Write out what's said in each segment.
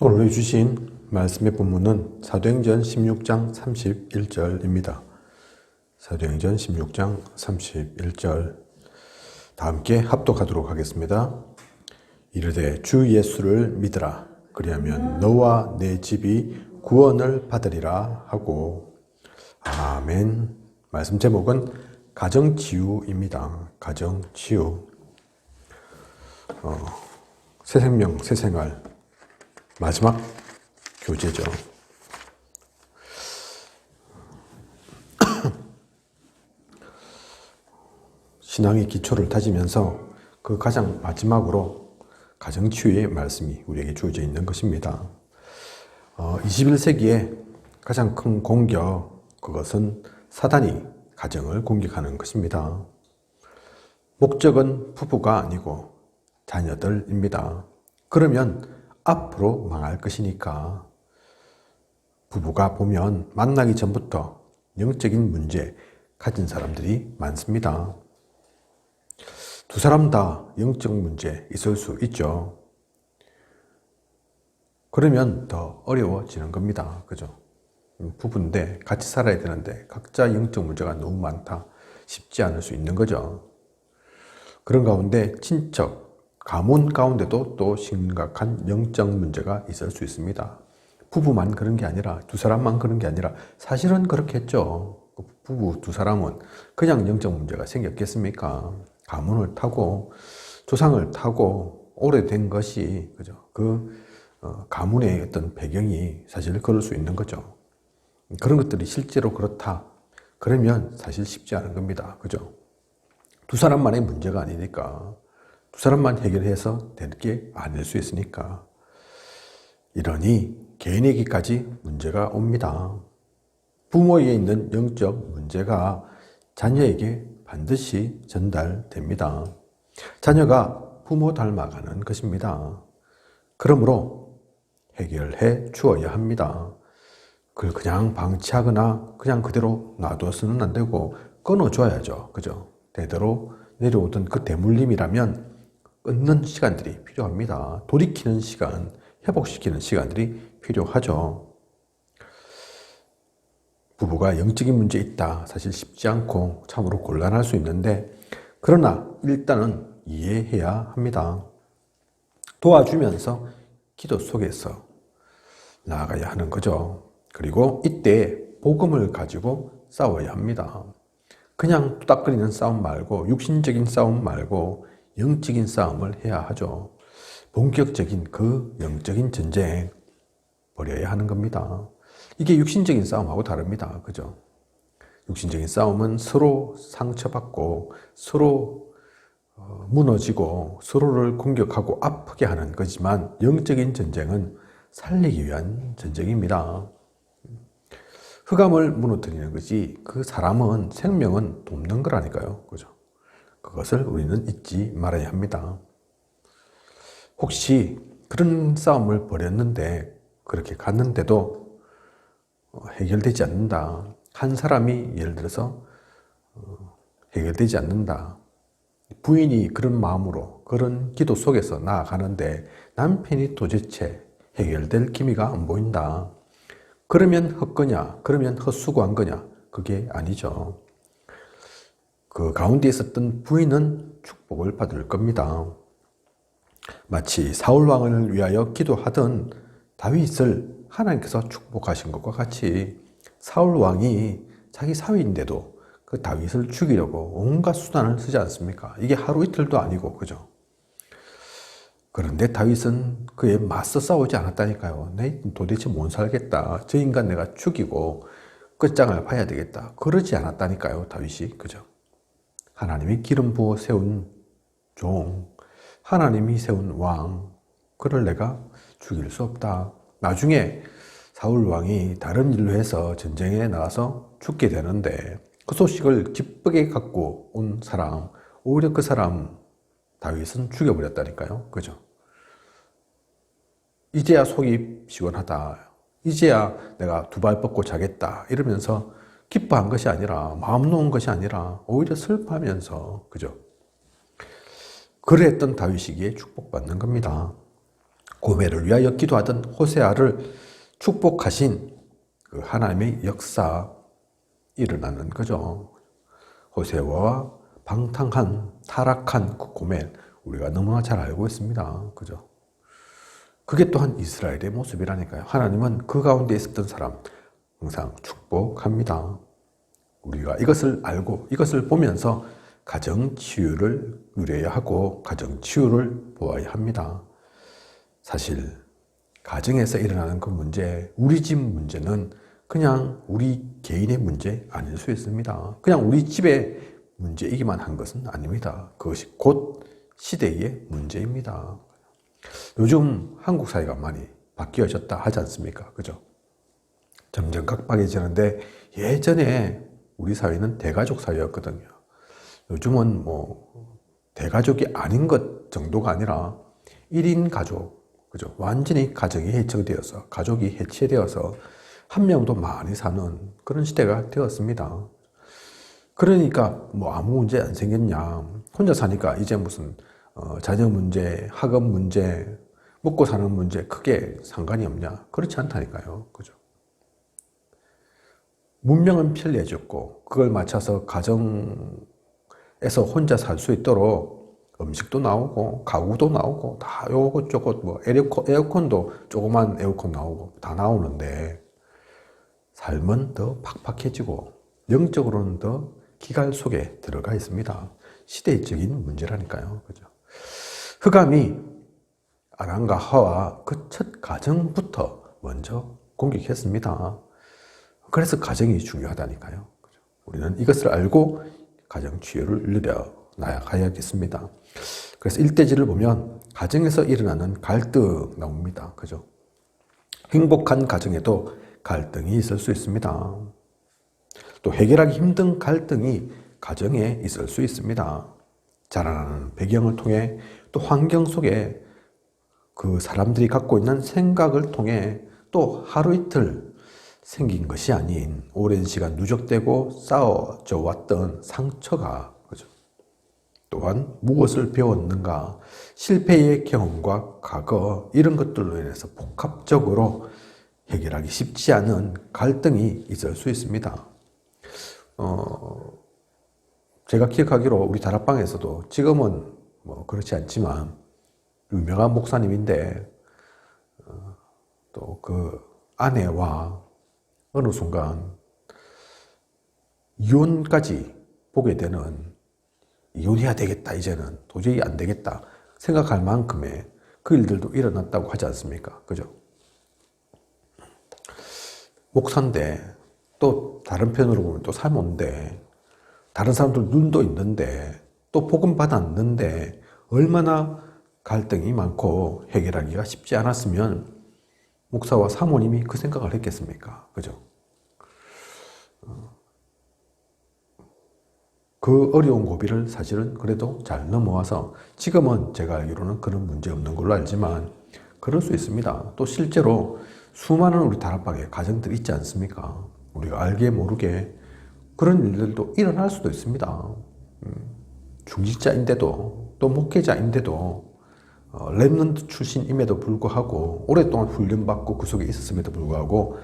오늘 주신 말씀의 본문은 사도행전 16장 31절입니다. 사도행전 16장 31절 다 함께 합독하도록 하겠습니다. 이르되 주 예수를 믿으라 그리하면 너와 내 집이 구원을 받으리라 하고 아멘. 말씀 제목은 가정치유입니다. 가정치유. 어, 새 생명, 새 생활. 마지막 교제죠. 신앙의 기초를 다지면서 그 가장 마지막으로 가정치유의 말씀이 우리에게 주어져 있는 것입니다. 어, 21세기에 가장 큰 공격, 그것은 사단이 가정을 공격하는 것입니다. 목적은 부부가 아니고 자녀들입니다. 그러면 앞으로 망할 것이니까 부부가 보면 만나기 전부터 영적인 문제 가진 사람들이 많습니다. 두 사람 다 영적 문제 있을 수 있죠. 그러면 더 어려워지는 겁니다. 그죠? 부부인데 같이 살아야 되는데 각자 영적 문제가 너무 많다. 쉽지 않을 수 있는 거죠. 그런 가운데 친척, 가문 가운데도 또 심각한 영적 문제가 있을 수 있습니다. 부부만 그런 게 아니라 두 사람만 그런 게 아니라 사실은 그렇겠죠. 부부 두 사람은 그냥 영적 문제가 생겼겠습니까? 가문을 타고 조상을 타고 오래된 것이 그죠? 그 어, 가문의 어떤 배경이 사실 그럴 수 있는 거죠. 그런 것들이 실제로 그렇다. 그러면 사실 쉽지 않은 겁니다. 그죠? 두 사람만의 문제가 아니니까. 두 사람만 해결해서 될게 아닐 수 있으니까. 이러니 개인에게까지 문제가 옵니다. 부모에 있는 영적 문제가 자녀에게 반드시 전달됩니다. 자녀가 부모 닮아가는 것입니다. 그러므로 해결해 주어야 합니다. 그걸 그냥 방치하거나 그냥 그대로 놔둬서는 안 되고 끊어줘야죠. 그죠? 대대로 내려오던 그 대물림이라면 끊는 시간들이 필요합니다. 돌이키는 시간, 회복시키는 시간들이 필요하죠. 부부가 영적인 문제 있다. 사실 쉽지 않고 참으로 곤란할 수 있는데, 그러나 일단은 이해해야 합니다. 도와주면서 기도 속에서 나아가야 하는 거죠. 그리고 이때 복음을 가지고 싸워야 합니다. 그냥 투닥거리는 싸움 말고, 육신적인 싸움 말고, 영적인 싸움을 해야 하죠. 본격적인 그 영적인 전쟁 벌여야 하는 겁니다. 이게 육신적인 싸움하고 다릅니다. 그죠? 육신적인 싸움은 서로 상처받고 서로 어, 무너지고 서로를 공격하고 아프게 하는 거지만 영적인 전쟁은 살리기 위한 전쟁입니다. 흑암을 무너뜨리는 거지 그 사람은 생명은 돕는 거라니까요. 그죠? 그것을 우리는 잊지 말아야 합니다. 혹시 그런 싸움을 벌였는데 그렇게 갔는데도 어, 해결되지 않는다. 한 사람이 예를 들어서 어, 해결되지 않는다. 부인이 그런 마음으로 그런 기도 속에서 나아가는데 남편이 도대체 해결될 기미가 안 보인다. 그러면 헛거냐? 그러면 헛수고한 거냐? 그게 아니죠. 그 가운데 있었던 부인은 축복을 받을 겁니다. 마치 사울 왕을 위하여 기도하던 다윗을 하나님께서 축복하신 것과 같이 사울 왕이 자기 사위인데도 그 다윗을 죽이려고 온갖 수단을 쓰지 않습니까? 이게 하루 이틀도 아니고 그죠? 그런데 다윗은 그에 맞서 싸우지 않았다니까요. 내 도대체 못 살겠다. 저 인간 내가 죽이고 끝장을 봐야 되겠다. 그러지 않았다니까요. 다윗이 그죠? 하나님이 기름 부어 세운 종, 하나님이 세운 왕, 그를 내가 죽일 수 없다. 나중에 사울 왕이 다른 일로 해서 전쟁에 나가서 죽게 되는데 그 소식을 기쁘게 갖고 온 사람, 오히려 그 사람 다윗은 죽여버렸다니까요. 그죠? 이제야 속이 시원하다. 이제야 내가 두 발 뻗고 자겠다. 이러면서 기뻐한 것이 아니라, 마음 놓은 것이 아니라, 오히려 슬퍼하면서, 그죠? 그랬던 다윗이기에 축복받는 겁니다. 고매를 위하여 기도하던 호세아를 축복하신 그 하나님의 역사 일어나는 거죠. 호세아와 방탕한 타락한 그 고멜 우리가 너무나 잘 알고 있습니다. 그죠? 그게 또한 이스라엘의 모습이라니까요. 하나님은 그 가운데 있었던 사람 항상 축복합니다. 우리가 이것을 알고 이것을 보면서 가정 치유를 누려야 하고 가정 치유를 보아야 합니다. 사실 가정에서 일어나는 그 문제, 우리 집 문제는 그냥 우리 개인의 문제 아닐 수 있습니다. 그냥 우리 집의 문제이기만 한 것은 아닙니다. 그것이 곧 시대의 문제입니다. 요즘 한국 사회가 많이 바뀌어졌다 하지 않습니까? 그죠? 점점 각박해지는데 예전에 우리 사회는 대가족 사회였거든요. 요즘은 뭐 대가족이 아닌 것 정도가 아니라 1인 가족, 그죠? 완전히 가정이 해체되어서, 가족이 해체되어서 한 명도 많이 사는 그런 시대가 되었습니다. 그러니까 뭐 아무 문제 안 생겼냐. 혼자 사니까 이제 무슨 어, 자녀 문제, 학업 문제, 먹고 사는 문제 크게 상관이 없냐? 그렇지 않다니까요. 그죠? 문명은 편리해졌고 그걸 맞춰서 가정에서 혼자 살 수 있도록 음식도 나오고 가구도 나오고 다 요것 저것 뭐 에어컨, 에어컨도 조그만 에어컨 나오고 다 나오는데 삶은 더 팍팍해지고 영적으로는 더 기갈 속에 들어가 있습니다. 시대적인 문제라니까요. 그죠? 흑암이 아람과 하와 그 첫 가정부터 먼저 공격했습니다. 그래서 가정이 중요하다니까요. 우리는 이것을 알고 가정 치유를 누려 나가야겠습니다. 그래서 일대지를 보면 가정에서 일어나는 갈등 나옵니다. 그죠? 행복한 가정에도 갈등이 있을 수 있습니다. 또 해결하기 힘든 갈등이 가정에 있을 수 있습니다. 자라나는 배경을 통해 또 환경 속에 그 사람들이 갖고 있는 생각을 통해 또 하루 이틀 생긴 것이 아닌 오랜 시간 누적되고 쌓아져 왔던 상처가 그죠. 또한 무엇을 배웠는가 실패의 경험과 과거 이런 것들로 인해서 복합적으로 해결하기 쉽지 않은 갈등이 있을 수 있습니다. 어, 제가 기억하기로 우리 다락방에서도 지금은 뭐 그렇지 않지만 유명한 목사님인데 어, 또그 아내와 어느 순간 이혼까지 보게 되는 이혼해야 되겠다 이제는 도저히 안 되겠다 생각할 만큼의 그 일들도 일어났다고 하지 않습니까? 그죠? 목사인데 또 다른 편으로 보면 또 사모인데 다른 사람들 눈도 있는데 또 복음 받았는데 얼마나 갈등이 많고 해결하기가 쉽지 않았으면 목사와 사모님이 그 생각을 했겠습니까? 그죠? 그 어려운 고비를 사실은 그래도 잘 넘어와서 지금은 제가 알기로는 그런 문제 없는 걸로 알지만 그럴 수 있습니다. 또 실제로 수많은 우리 다락방에 가정들 있지 않습니까? 우리가 알게 모르게 그런 일들도 일어날 수도 있습니다. 음, 중직자인데도 또 목회자인데도 어, 랩런트 출신임에도 불구하고 오랫동안 훈련받고 그 속에 있었음에도 불구하고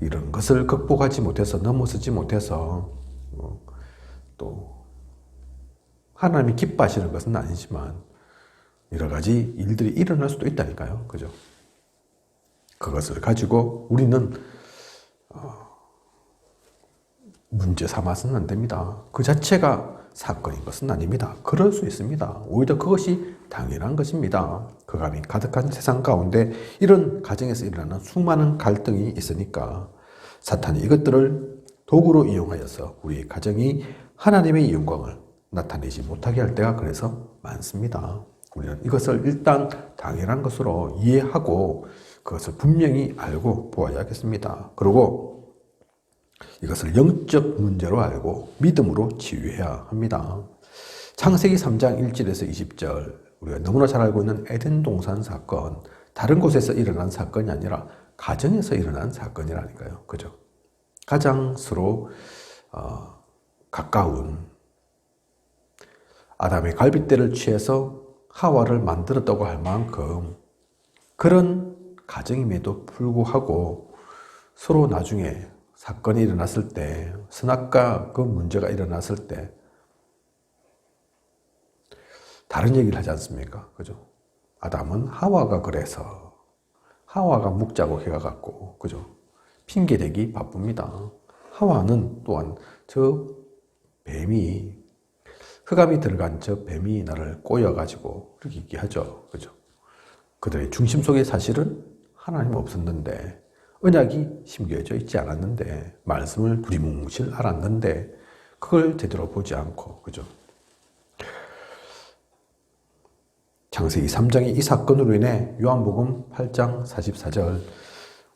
이런 것을 극복하지 못해서 넘어서지 못해서 어, 또 하나님이 기뻐하시는 것은 아니지만 여러 가지 일들이 일어날 수도 있다니까요. 그죠? 그것을 가지고 우리는 어, 문제 삼아서는 안 됩니다. 그 자체가 사건인 것은 아닙니다. 그럴 수 있습니다. 오히려 그것이 당연한 것입니다. 그감이 가득한 세상 가운데 이런 가정에서 일어나는 수많은 갈등이 있으니까 사탄이 이것들을 도구로 이용하여서 우리 가정이 하나님의 영광을 나타내지 못하게 할 때가 그래서 많습니다. 우리는 이것을 일단 당연한 것으로 이해하고 그것을 분명히 알고 보아야겠습니다. 그리고 이것을 영적 문제로 알고 믿음으로 치유해야 합니다. 창세기 3장 1절에서 20절 우리가 너무나 잘 알고 있는 에덴 동산 사건 다른 곳에서 일어난 사건이 아니라 가정에서 일어난 사건이라니까요. 그죠? 가장 서로 어, 가까운 아담의 갈빗대를 취해서 하와를 만들었다고 할 만큼 그런 가정임에도 불구하고 서로 나중에 사건이 일어났을 때, 선악과 그 문제가 일어났을 때, 다른 얘기를 하지 않습니까? 그죠? 아담은 하와가 그래서, 하와가 묵자고 해가 갖고, 그죠? 핑계대기 바쁩니다. 하와는 또한 저 뱀이, 흑암이 들어간 저 뱀이 나를 꼬여가지고, 그렇게 얘기하죠. 그죠? 그들의 중심 속에 사실은 하나님 없었는데, 언약이 심겨져 있지 않았는데, 말씀을 두리뭉실 알았는데, 그걸 제대로 보지 않고, 그죠? 창세기 3장의 이 사건으로 인해 요한복음 8장 44절,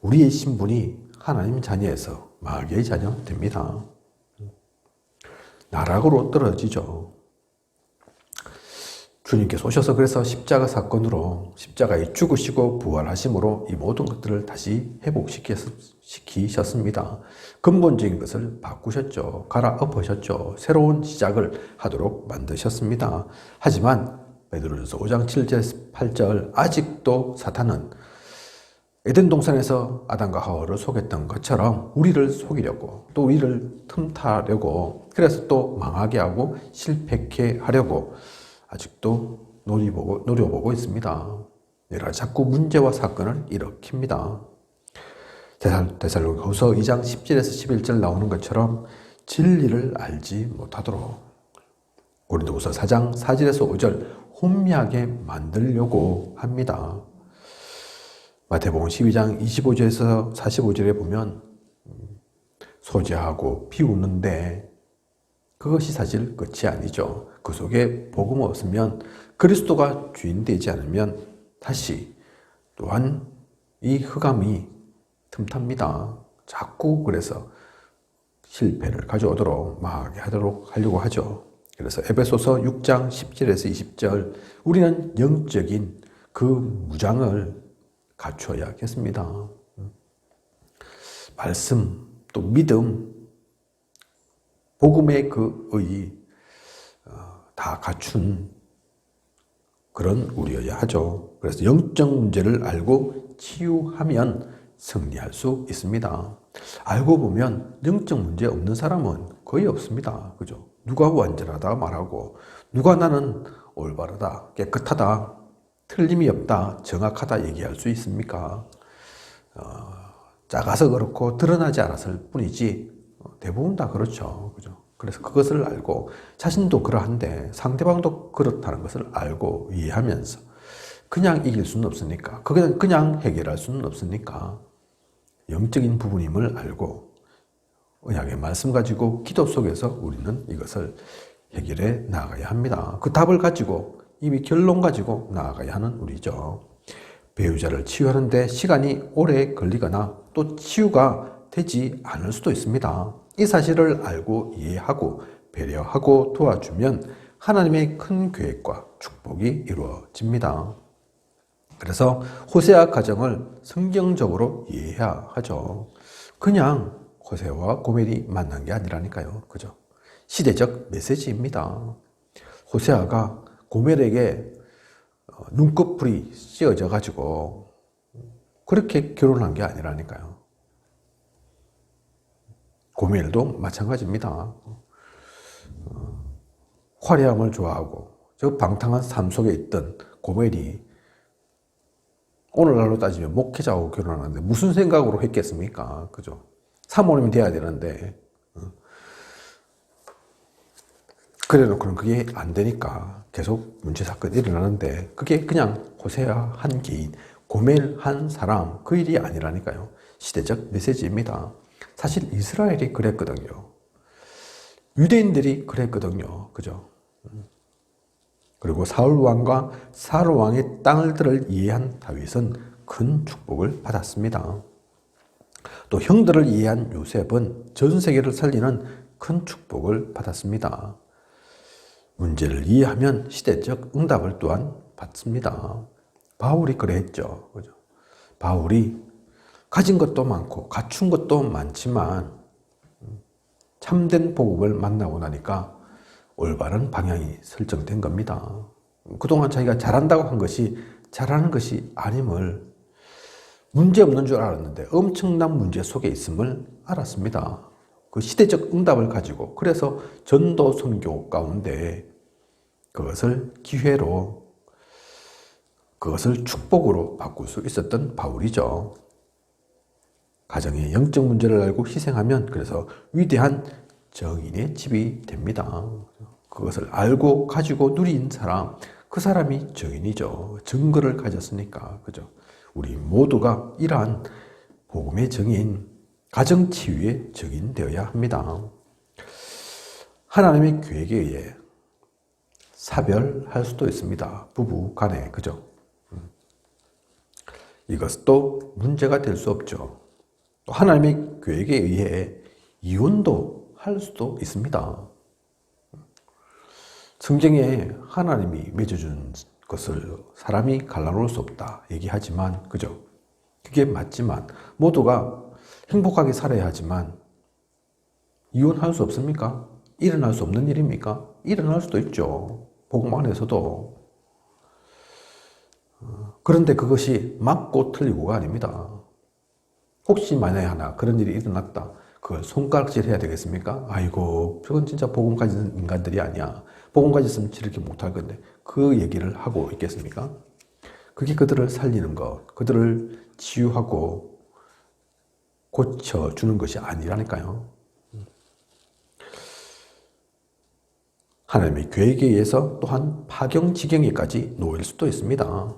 우리의 신분이 하나님 자녀에서 마귀의 자녀 됩니다. 나락으로 떨어지죠. 주님께서 오셔서 그래서 십자가 사건으로 십자가에 죽으시고 부활하심으로 이 모든 것들을 다시 회복시키셨습니다. 근본적인 것을 바꾸셨죠. 갈아엎으셨죠. 새로운 시작을 하도록 만드셨습니다. 하지만 베드로전서 5장 7절 8절 아직도 사탄은 에덴 동산에서 아담과 하와를 속였던 것처럼 우리를 속이려고 또 우리를 틈타려고 그래서 또 망하게 하고 실패케 하려고 아직도 노려보고, 노려보고 있습니다. 내가 자꾸 문제와 사건을 일으킵니다. 데살로니가후서 2장 10절에서 11절 나오는 것처럼 진리를 알지 못하도록 고린도후서 4장 4절에서 5절 혼미하게 만들려고 합니다. 마태복음 12장 25절에서 45절에 보면 소재하고 비우는데 그것이 사실 끝이 아니죠. 그 속에 복음 없으면 그리스도가 주인 되지 않으면 다시 또한 이 흑암이 틈탑니다. 자꾸 그래서 실패를 가져오도록 막 하도록 하려고 하죠. 그래서 에베소서 6장 10절에서 20절 우리는 영적인 그 무장을 갖춰야겠습니다. 말씀 또 믿음 복음의 그 의, 어, 다 갖춘 그런 우리여야 하죠. 그래서 영적 문제를 알고 치유하면 승리할 수 있습니다. 알고 보면 영적 문제 없는 사람은 거의 없습니다. 그죠? 누가 완전하다 말하고, 누가 나는 올바르다, 깨끗하다, 틀림이 없다, 정확하다 얘기할 수 있습니까? 어, 작아서 그렇고 드러나지 않았을 뿐이지 대부분 다 그렇죠. 그죠? 그래서 그것을 알고 자신도 그러한데 상대방도 그렇다는 것을 알고 이해하면서 그냥 이길 수는 없으니까 그냥 그냥 해결할 수는 없으니까 영적인 부분임을 알고 언약의 말씀 가지고 기도 속에서 우리는 이것을 해결해 나가야 합니다. 그 답을 가지고 이미 결론 가지고 나아가야 하는 우리죠. 배우자를 치유하는데 시간이 오래 걸리거나 또 치유가 되지 않을 수도 있습니다. 이 사실을 알고 이해하고 배려하고 도와주면 하나님의 큰 계획과 축복이 이루어집니다. 그래서 호세아 가정을 성경적으로 이해해야 하죠. 그냥 호세와 고멜이 만난 게 아니라니까요. 그죠? 시대적 메시지입니다. 호세아가 고멜에게 어, 눈꺼풀이 씌어져 가지고 그렇게 결혼한 게 아니라니까요. 고멜도 마찬가지입니다. 어, 화려함을 좋아하고 저 방탕한 삶 속에 있던 고멜이 오늘날로 따지면 목회자하고 결혼하는데 무슨 생각으로 했겠습니까? 그죠? 사모님이 돼야 되는데 어. 그래 놓고는 그게 안 되니까 계속 문제 사건이 일어나는데 그게 그냥 호세아 한 개인 고멜 한 사람 그 일이 아니라니까요. 시대적 메시지입니다. 사실 이스라엘이 그랬거든요. 유대인들이 그랬거든요. 그죠? 그리고 사울 왕과 사울 왕의 땅을들을 이해한 다윗은 큰 축복을 받았습니다. 또 형들을 이해한 요셉은 전 세계를 살리는 큰 축복을 받았습니다. 문제를 이해하면 시대적 응답을 또한 받습니다. 바울이 그랬죠. 그죠? 바울이 가진 것도 많고 갖춘 것도 많지만 참된 복음을 만나고 나니까 올바른 방향이 설정된 겁니다. 그동안 자기가 잘한다고 한 것이 잘하는 것이 아님을 문제 없는 줄 알았는데 엄청난 문제 속에 있음을 알았습니다. 그 시대적 응답을 가지고 그래서 전도 선교 가운데 그것을 기회로 그것을 축복으로 바꿀 수 있었던 바울이죠. 가정의 영적 문제를 알고 희생하면 그래서 위대한 정인의 집이 됩니다. 그것을 알고 가지고 누린 사람, 그 사람이 정인이죠. 증거를 가졌으니까. 그죠? 우리 모두가 이러한 복음의 정인, 가정 치유의 정인 되어야 합니다. 하나님의 계획에 의해 사별할 수도 있습니다. 부부 간에. 그죠? 음. 이것도 문제가 될 수 없죠. 또 하나님의 계획에 의해 이혼도 할 수도 있습니다. 성경에 하나님이 맺어준 것을 사람이 갈라놓을 수 없다 얘기하지만 그죠? 그게 맞지만 모두가 행복하게 살아야 하지만 이혼할 수 없습니까? 일어날 수 없는 일입니까? 일어날 수도 있죠. 복음 안에서도. 어, 그런데 그것이 맞고 틀리고가 아닙니다. 혹시 만약에 하나 그런 일이 일어났다. 그걸 손가락질 해야 되겠습니까? 아이고, 저건 진짜 복음 가진 인간들이 아니야. 복음 가졌으면 저렇게 못할 건데. 그 얘기를 하고 있겠습니까? 그게 그들을 살리는 것, 그들을 치유하고 고쳐주는 것이 아니라니까요. 하나님의 계획에 의해서 또한 파경지경에까지 놓일 수도 있습니다.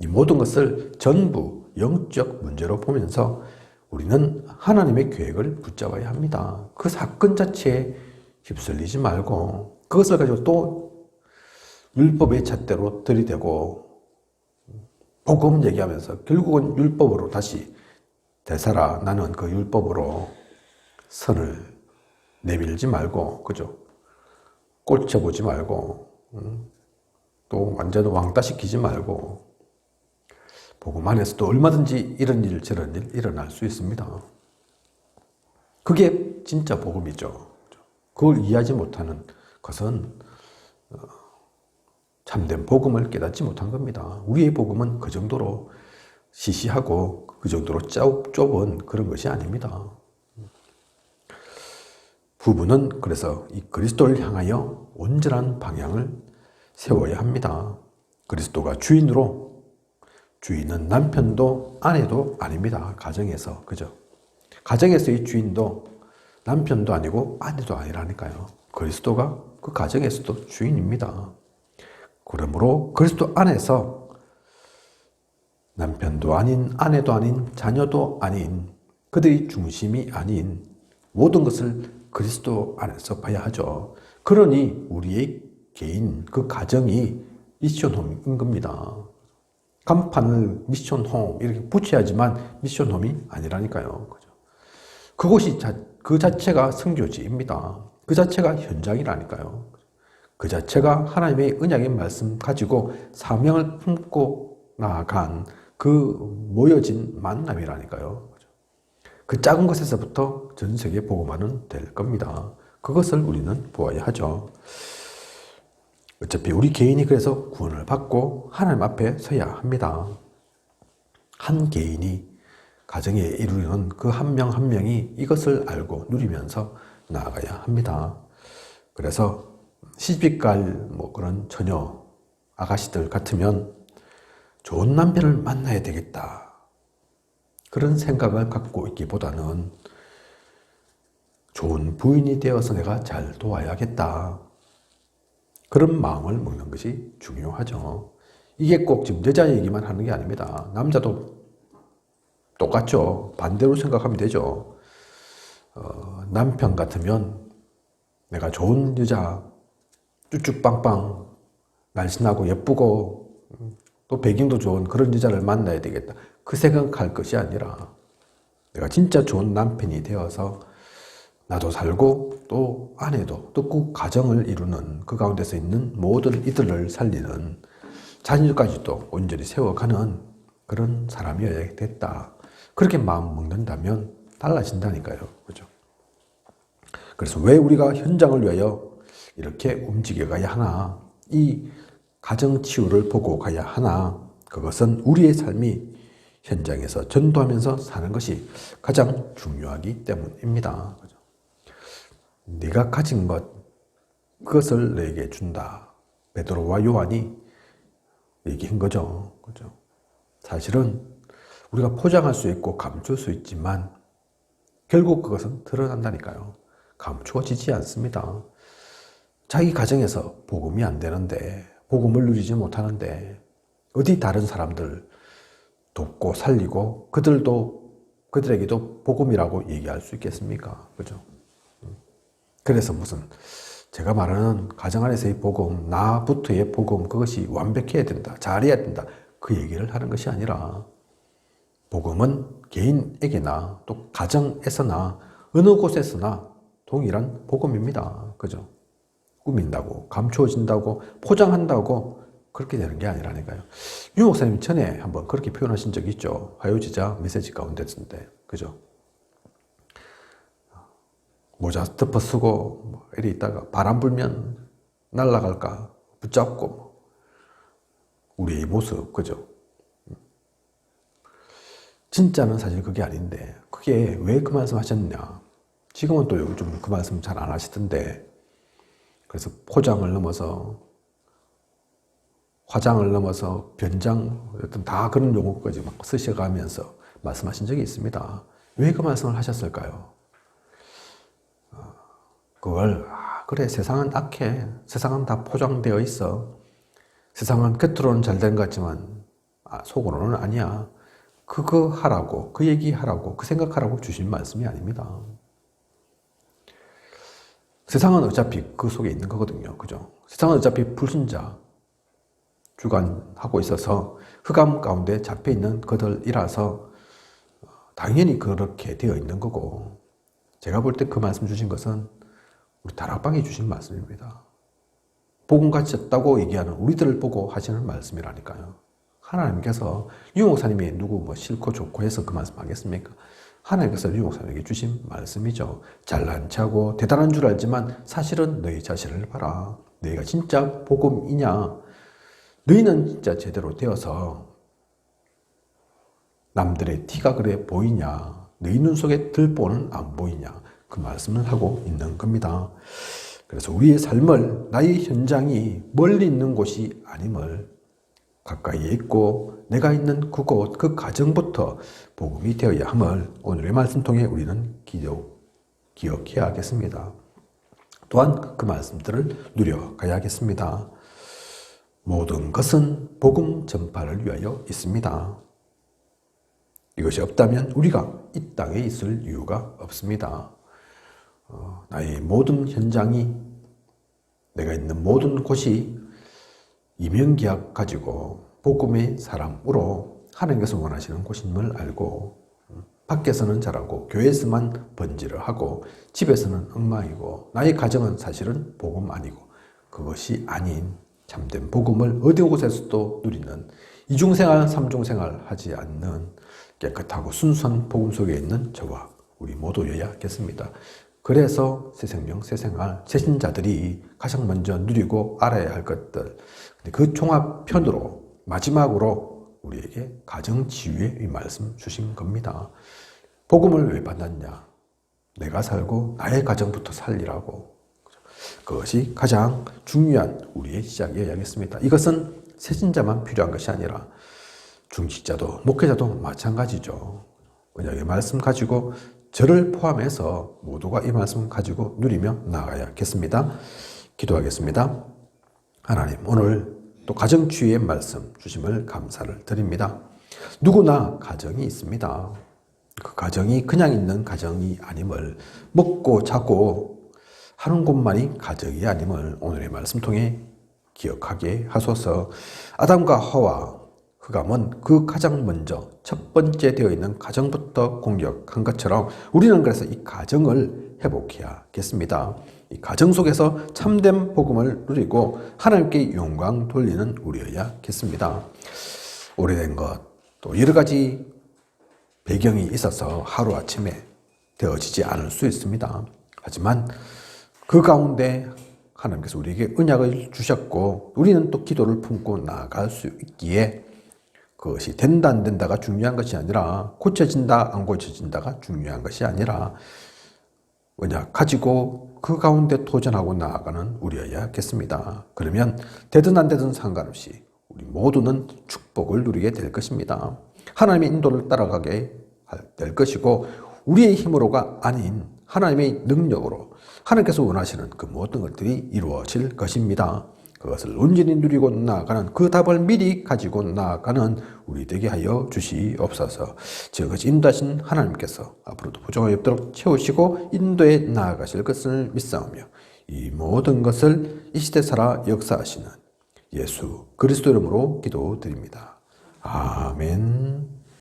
이 모든 것을 전부 영적 문제로 보면서 우리는 하나님의 계획을 붙잡아야 합니다. 그 사건 자체에 휩쓸리지 말고 그것을 가지고 또 율법의 잣대로 들이대고 복음 얘기하면서 결국은 율법으로 다시 대사라 나는 그 율법으로 선을 내밀지 말고 그죠? 꽂혀보지 말고 음, 또 완전 왕따시키지 말고 복음 안에서도 얼마든지 이런 일 저런 일 일어날 수 있습니다. 그게 진짜 복음이죠. 그걸 이해하지 못하는 것은 어, 참된 복음을 깨닫지 못한 겁니다. 우리의 복음은 그 정도로 시시하고 그 정도로 좁은 그런 것이 아닙니다. 부부는 그래서 이 그리스도를 향하여 온전한 방향을 세워야 합니다. 그리스도가 주인으로 주인은 남편도 아내도 아닙니다. 가정에서 그죠? 가정에서의 주인도 남편도 아니고 아내도 아니라니까요. 그리스도가 그 가정에서도 주인입니다. 그러므로 그리스도 안에서 남편도 아닌 아내도 아닌 자녀도 아닌 그들이 중심이 아닌 모든 것을 그리스도 안에서 봐야 하죠. 그러니 우리의 개인, 그 가정이 미션홈인 겁니다. 간판을 미션홈 이렇게 붙여야지만 미션홈이 아니라니까요. 그죠? 그곳이 자, 그 자체가 성교지입니다. 그 자체가 현장이라니까요. 그 자체가 하나님의 은약의 말씀 가지고 사명을 품고 나아간 그 모여진 만남이라니까요. 그 작은 것에서부터 전 세계 복음화는 될 겁니다. 그것을 우리는 보아야 하죠. 어차피 우리 개인이 그래서 구원을 받고 하나님 앞에 서야 합니다. 한 개인이 가정에 이루는 그 한 명한 명이 이것을 알고 누리면서 나아가야 합니다. 그래서 시집갈 뭐 그런 처녀 아가씨들 같으면 좋은 남편을 만나야 되겠다. 그런 생각을 갖고 있기보다는 좋은 부인이 되어서 내가 잘 도와야겠다. 그런 마음을 먹는 것이 중요하죠. 이게 꼭 지금 여자 얘기만 하는 게 아닙니다. 남자도 똑같죠. 반대로 생각하면 되죠. 어, 남편 같으면 내가 좋은 여자, 쭈쭈빵빵, 날씬하고 예쁘고 또 배경도 좋은 그런 여자를 만나야 되겠다. 그 생각할 것이 아니라 내가 진짜 좋은 남편이 되어서 나도 살고 또 아내도 또그 가정을 이루는 그 가운데서 있는 모든 이들을 살리는 자녀까지도 온전히 세워가는 그런 사람이어야 됐다. 그렇게 마음 먹는다면 달라진다니까요. 그죠? 그래서 왜 우리가 현장을 위하여 이렇게 움직여 가야 하나? 이 가정 치유를 보고 가야 하나? 그것은 우리의 삶이 현장에서 전도하면서 사는 것이 가장 중요하기 때문입니다. 그죠? 네가 가진 것 그것을 내게 준다. 베드로와 요한이 얘기한 거죠. 그죠? 사실은 우리가 포장할 수 있고 감출 수 있지만 결국 그것은 드러난다니까요. 감추어지지 않습니다. 자기 가정에서 복음이 안 되는데 복음을 누리지 못하는데 어디 다른 사람들 돕고 살리고 그들도 그들에게도 복음이라고 얘기할 수 있겠습니까? 그죠? 그래서 무슨 제가 말하는 가정 안에서의 복음, 나부터의 복음 그것이 완벽해야 된다, 잘해야 된다 그 얘기를 하는 것이 아니라 복음은 개인에게나 또 가정에서나 어느 곳에서나 동일한 복음입니다. 그죠? 꾸민다고, 감추어진다고, 포장한다고 그렇게 되는 게 아니라니까요. 유 목사님 전에 한번 그렇게 표현하신 적이 있죠. 화요지자 메시지 가운데서인데. 그죠? 모자 덮어 쓰고 뭐 이리 있다가 바람 불면 날아갈까 붙잡고 뭐. 우리의 모습 그죠? 진짜는 사실 그게 아닌데 그게 왜 그 말씀 하셨느냐 지금은 또 요즘 그 말씀 잘 안 하시던데 그래서 포장을 넘어서 화장을 넘어서 변장 어떤 다 그런 용어까지 막 쓰셔가면서 말씀하신 적이 있습니다. 왜 그 말씀을 하셨을까요? 어, 그걸 아, 그래 세상은 악해 세상은 다 포장되어 있어 세상은 겉으로는 잘 된 것 같지만 아, 속으로는 아니야 그거 하라고 그 얘기 하라고 그 생각하라고 주신 말씀이 아닙니다. 세상은 어차피 그 속에 있는 거거든요. 그죠? 세상은 어차피 불신자 주관하고 있어서 흑암 가운데 잡혀 있는 그들이라서 당연히 그렇게 되어 있는 거고 제가 볼 때 그 말씀 주신 것은 우리 다락방에 주신 말씀입니다. 복음 가졌다고 얘기하는 우리들을 보고 하시는 말씀이라니까요. 하나님께서 유 목사님이 누구 뭐 싫고 좋고 해서 그 말씀 하겠습니까? 하나님께서 유 목사님에게 주신 말씀이죠. 잘난 체하고 대단한 줄 알지만 사실은 너희 자신을 봐라. 너희가 진짜 복음이냐? 너희는 진짜 제대로 되어서 남들의 티가 그래 보이냐? 너희 눈 속에 들보는 안 보이냐? 그 말씀을 하고 있는 겁니다. 그래서 우리의 삶을 나의 현장이 멀리 있는 곳이 아님을 가까이에 있고 내가 있는 그곳 그 가정부터 복음이 되어야 함을 오늘의 말씀 통해 우리는 기억, 기억해야겠습니다. 또한 그 말씀들을 누려가야 겠습니다. 모든 것은 복음 전파를 위하여 있습니다. 이것이 없다면 우리가 이 땅에 있을 이유가 없습니다. 어, 나의 모든 현장이 내가 있는 모든 곳이 이명계약 가지고 복음의 사람으로 하나님께서 원하시는 곳임을 알고 음, 밖에서는 잘하고 교회에서만 번지를 하고 집에서는 엉망이고 나의 가정은 사실은 복음 아니고 그것이 아닌 참된 복음을 어디 곳에서도 누리는 이중생활, 삼중생활 하지 않는 깨끗하고 순수한 복음 속에 있는 저와 우리 모두여야겠습니다. 그래서 새 생명, 새 생활, 새 신자들이 가장 먼저 누리고 알아야 할 것들, 그 종합편으로 마지막으로 우리에게 가정 지유의 이 말씀 주신 겁니다. 복음을 왜 받았냐? 내가 살고 나의 가정부터 살리라고. 그것이 가장 중요한 우리의 시작이어야겠습니다. 이것은 새신자만 필요한 것이 아니라 중직자도 목회자도 마찬가지죠. 언약의 말씀 가지고 저를 포함해서 모두가 이 말씀 가지고 누리며 나아가야겠습니다. 기도하겠습니다. 하나님, 오늘 또 가정주의의 말씀 주심을 감사를 드립니다. 누구나 가정이 있습니다. 그 가정이 그냥 있는 가정이 아님을 먹고 자고 하는 곳만이 가정이 아님을 오늘의 말씀 통해 기억하게 하소서. 아담과 하와 흑암은 그 가장 먼저 첫 번째 되어 있는 가정부터 공격한 것처럼 우리는 그래서 이 가정을 회복해야겠습니다. 이 가정 속에서 참된 복음을 누리고 하나님께 영광 돌리는 우리여야겠습니다. 오래된 것, 또 여러 가지 배경이 있어서 하루아침에 되어지지 않을 수 있습니다. 하지만 그 가운데 하나님께서 우리에게 언약을 주셨고 우리는 또 기도를 품고 나아갈 수 있기에 그것이 된다 안 된다가 중요한 것이 아니라 고쳐진다 안 고쳐진다가 중요한 것이 아니라 뭐냐 가지고 그 가운데 도전하고 나아가는 우리여야겠습니다. 그러면 되든 안 되든 상관없이 우리 모두는 축복을 누리게 될 것입니다. 하나님의 인도를 따라가게 될 것이고 우리의 힘으로가 아닌 하나님의 능력으로 하나님께서 원하시는 그 모든 것들이 이루어질 것입니다. 그것을 온전히 누리고 나아가는 그 답을 미리 가지고 나아가는 우리 되게 하여 주시옵소서. 저것이 인도하신 하나님께서 앞으로도 부족함이 없도록 채우시고 인도에 나아가실 것을 믿사오며 이 모든 것을 이 시대 살아 역사하시는 예수 그리스도 이름으로 기도드립니다. 아멘.